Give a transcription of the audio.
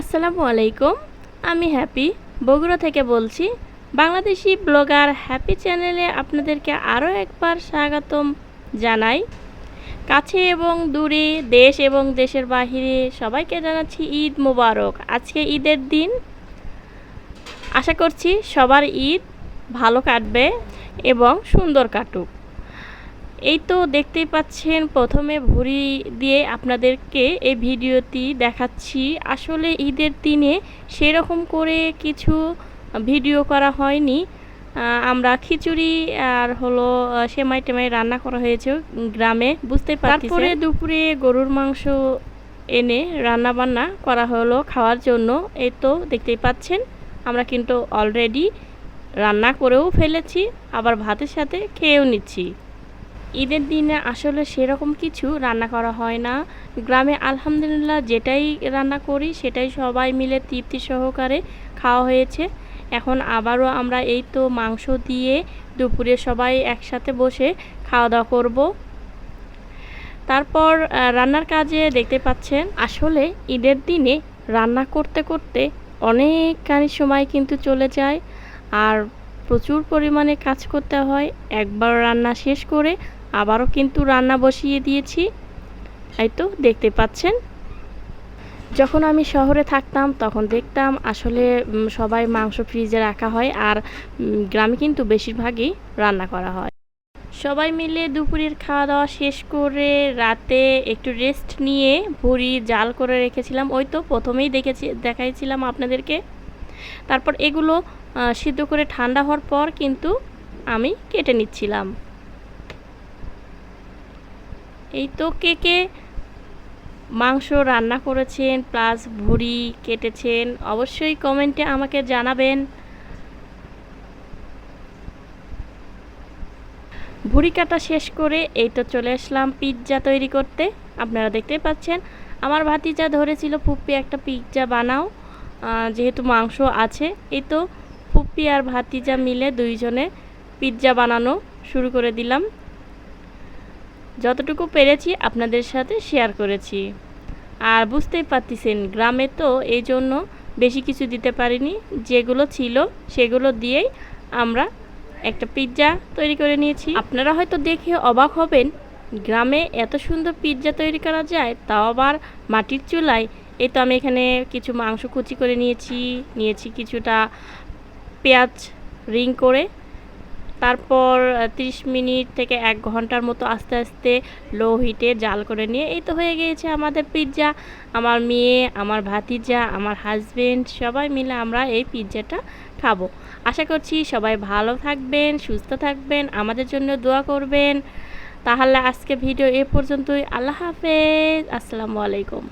আসসালামু আলাইকুম, আমি হ্যাপি বগুড়া থেকে বলছি, বাংলাদেশি ব্লগার হ্যাপি চ্যানেলে আপনাদেরকে আরও একবার স্বাগতম জানাই। কাছে এবং দূরে, দেশ এবং দেশের বাহিরে সবাইকে জানাচ্ছি ঈদ মোবারক। আজকে ঈদের দিন। আশা করছি সবার ঈদ ভালো কাটবে এবং সুন্দর কাটুক। এই তো দেখতেই পাচ্ছেন, প্রথমে ভুড়ি দিয়ে আপনাদেরকে এই ভিডিওটি দেখাচ্ছি। আসলে ঈদের দিনে সেরকম করে কিছু ভিডিও করা হয়নি। আমরা খিচুড়ি আর হলো সেমাই টেমাই রান্না করা হয়েছে গ্রামে, বুঝতে পারছি তারপরে দুপুরে গরুর মাংস এনে রান্না বান্না করা হলো খাওয়ার জন্য। এই তো দেখতেই পাচ্ছেন, আমরা কিন্তু অলরেডি রান্না করেও ফেলেছি, আবার ভাতের সাথে খেয়েও নিচ্ছি। ঈদের দিনে আসলে সেরকম কিছু রান্না করা হয় না। গ্রামে আলহামদুলিল্লাহ যেটাই রান্না করি সেটাই সবাই মিলে তৃপ্তি সহকারে খাওয়া হয়েছে। এখন আবারও আমরা এই তো মাংস দিয়ে দুপুরে সবাই একসাথে বসে খাওয়া দাওয়া করব। তারপর রান্নার কাজে দেখতে পাচ্ছেন, আসলে ঈদের দিনে রান্না করতে করতে অনেকখানি সময় কিন্তু চলে যায়। আর প্রচুর পরিমাণে কাজ করতে হয়। একবার রান্না শেষ করে আবারও কিন্তু রান্না বসিয়ে দিয়েছি। এই তো, দেখতে পাচ্ছেন? যখন আমি শহরে থাকতাম, তখন দেখতাম আসলে সবাই মাংস ফ্রিজে রাখা হয় আর গ্রামে কিন্তু বেশিরভাগই রান্না করা হয়। সবাই মিলে দুপুরের খাওয়া দাওয়া শেষ করে রাতে একটু রেস্ট নিয়ে ভুড়ি জাল করে রেখেছিলাম। ওই তো, প্রথমেই দেখেছি, দেখাইছিলাম আপনাদেরকে। তারপর এগুলো সিদ্ধ করে ঠান্ডা হওয়ার পর কিন্তু আমি কেটে নিচ্ছিলাম। এই তো কে কে মাংস রান্না করেছেন প্লাস ভুড়ি কেটেছেন, অবশ্যই কমেন্টে আমাকে জানাবেন। ভুড়ি কাটা শেষ করে এই তো চলে আসলাম পিৎজা তৈরি করতে। আপনারা দেখতেই পাচ্ছেন, আমার ভাতিজা ধরেছিল, ফুপ্পি, একটা পিৎজা বানাও। যেহেতু মাংস আছে, এই তো ফুপ্পি আর ভাতিজা মিলে দুইজনে পিৎজা বানানো শুরু করে দিলাম। যতটুকু পেরেছি আপনাদের সাথে শেয়ার করেছি। আর বুঝতেই পারতেছেন, গ্রামে তো এই জন্য বেশি কিছু দিতে পারিনি। যেগুলো ছিল, সেগুলো দিয়েই আমরা একটা পিৎজা তৈরি করে নিয়েছি। আপনারা হয়তো দেখে অবাক হবেন, গ্রামে এত সুন্দর পিৎজা তৈরি করা যায়, তাও আবার মাটির চুলায়। এই তো আমি এখানে কিছু মাংস কুচি করে নিয়েছি নিয়েছি কিছুটা পেঁয়াজ রিং করে। তারপর তিরিশ মিনিট থেকে এক ঘণ্টার মতো আস্তে আস্তে লো হিটে জাল করে নিয়ে, এই তো হয়ে গিয়েছে আমাদের পিৎজা আমার মেয়ে, আমার ভাতিজা, আমার হাজবেন্ড সবাই মিলে আমরা এই পিৎজাটা খাব। আশা করছি সবাই ভালো থাকবেন, সুস্থ থাকবেন, আমাদের জন্য দোয়া করবেন। তাহলে আজকে ভিডিও এ পর্যন্তই। আল্লাহ হাফেজ। আসসালামু আলাইকুম।